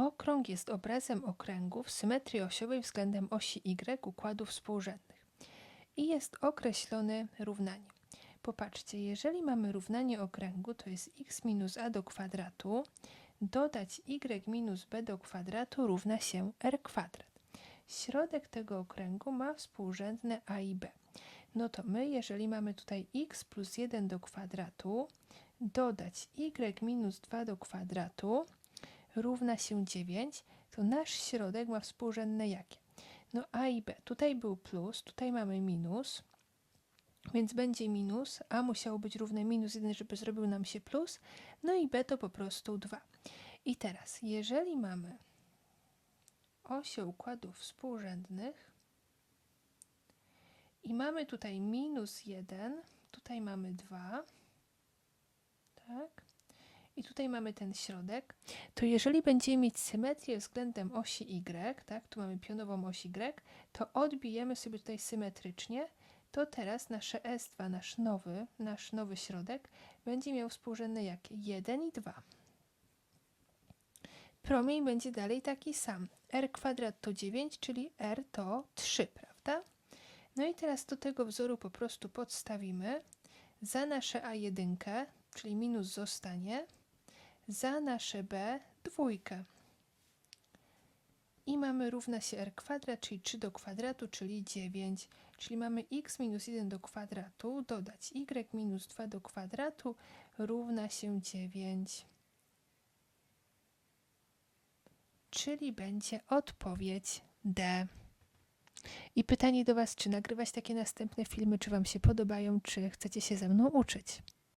Okrąg jest obrazem okręgu w symetrii osiowej względem osi y układów współrzędnych i jest określony równaniem. Popatrzcie, jeżeli mamy równanie okręgu, to jest x minus a do kwadratu, dodać y minus b do kwadratu równa się r kwadrat. Środek tego okręgu ma współrzędne a i b. No to my, jeżeli mamy tutaj x plus 1 do kwadratu, dodać y minus 2 do kwadratu równa się 9, to nasz środek ma współrzędne jakie? No a i b. Tutaj był plus, tutaj mamy minus, więc będzie minus, a musiało być równe minus 1, żeby zrobił nam się plus, no i b to po prostu 2. I teraz, jeżeli mamy osie układów współrzędnych i mamy tutaj minus 1, tutaj mamy 2, tak? I tutaj mamy ten środek, to jeżeli będziemy mieć symetrię względem osi y, tak, tu mamy pionową oś y, to odbijemy sobie tutaj symetrycznie, to teraz nasze S2, nasz nowy, nasz nowy środek, będzie miał współrzędne jakie? 1 i 2. Promień będzie dalej taki sam. R kwadrat to 9, czyli R to 3, prawda? No i teraz do tego wzoru po prostu podstawimy za nasze A1, czyli minus zostanie, za nasze b dwójkę. I mamy równa się r kwadrat, czyli 3 do kwadratu, czyli 9. Czyli mamy x minus 1 do kwadratu, dodać y minus 2 do kwadratu równa się 9. Czyli będzie odpowiedź D. I pytanie do Was, czy nagrywać takie następne filmy, czy Wam się podobają, czy chcecie się ze mną uczyć?